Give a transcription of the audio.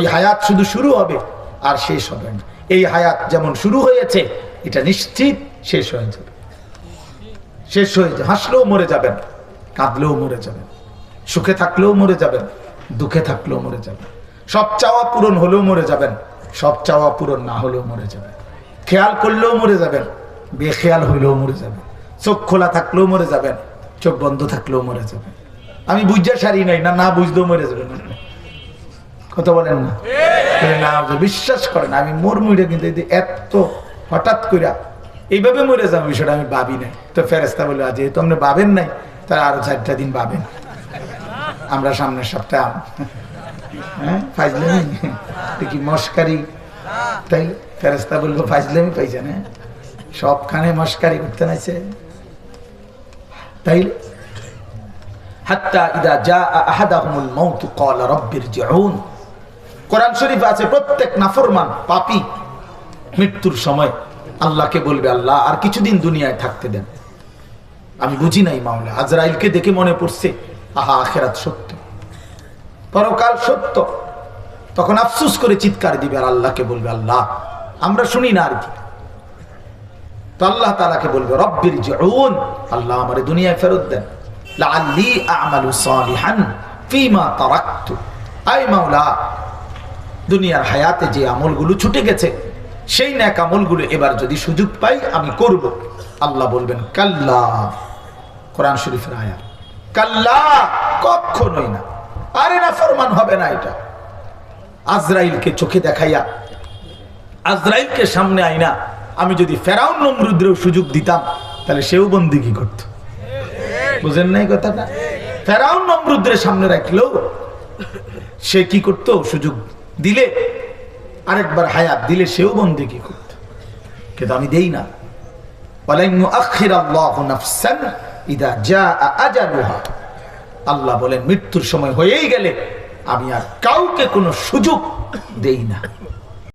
এই হায়াত শুধু শুরু হবে আর শেষ হবে না। এই হায়াত যেমন শুরু হয়েছে, এটা নিশ্চিত শেষ হয়ে যাবে। শেষ হয়ে যাবে। হাসলেও মরে যাবেন, কাঁদলেও মরে যাবেন, সুখে থাকলেও মরে যাবেন, দুঃখে থাকলেও মরে যাবেন। সব চাওয়া পূরণ হলেও মরে যাবেন, সব চাওয়া পূরণ না হলেও মরে যাবেন। খেয়াল করলেও মরে যাবেন, বেখেয়াল হইলেও মরে যাবেন। চোখ খোলা থাকলেও মরে যাবেন, চোখ বন্ধ থাকলেও মরে যাবেন। আমি বুঝতে সারি নাই, না না বুঝতেও মরে যাবেন। কথা বলেন না। না বিশ্বাস করেন, আমি মোর মুড়ে কিন্তু যে এত হঠাৎ কইরা। এইভাবে মরে যাব বিষয়টা আমি ভাবি নাই। তো ফেরেস্তা বলে আজ যেহেতু আপনি ভাবেন নাই তার আরও চারটা দিন ভাবেন। আমরা সামনের সপ্তাহ হ্যাঁ ফাইজলামি? কি মস্কারি? তাই ফেরেস্তা বলব ফাইজলামি পাইছে না সবখানে মস্কারি করতে নাইছে। তাইলে? হাত্তা ইদা জা আহাদাহুমুল মাউত ক্বালা রাব্বিরজিউন কোরআন শরীফে আছে প্রত্যেক নাফরমান পাপী মৃত্যুর সময় আল্লাহকে বলবে, আল্লাহ, আর কিছুদিন দুনিয়ায় থাকতে দেন। আমি বুঝি নাই মাওলা আজরাইলকে দেখে মনে পড়ছে, আহা, আখেরাত সত্য। পরকাল সত্য। তখন আফসুস করে চিৎকার দিবে আর আল্লাহকে বলবে, আল্লাহ, আমরা শুনি না আর কি। তো আল্লাহ তালাকে বলবে, রব্বির জিউন, আল্লাহ আমারে দুনিয়ায় ফেরত দেন। লাআল্লি আ'মালু সালিহান ফীমা তারাকতু। আই মাওলা দুনিয়ার হায়াতে যে আমলগুলো ছুটে গেছে, সেই ন্যাক আমলগুলো এবার যদি সুযোগ পাই, আমি করব। আল্লাহ বলবেন, কাল্লা। কোরআন শরীফের আয়াত, কাল্লা। কখনোই না। আরে না, ফরমান হবে না এটা। আজরাইলকে চোখে দেখাইয়া, আজরাইলকে সামনে আইনা, আমি যদি ফেরাউন নমরুদ্রেও সুযোগ দিতাম, তাহলে সেও বন্দি কি করতো। বুঝেন নাই কথাটা? ফেরাউন নমরুদ্রের সামনে রাখলেও সে কি করতো? সুযোগ দিলে আরেকবার হায়াত দিলে সেও বন্দি কি করতো? কিন্তু আমি দেই না। আল্লাহ বলেন, মৃত্যুর সময় হয়েই গেলে আমি আর কাউকে কোনো সুযোগ দেই না।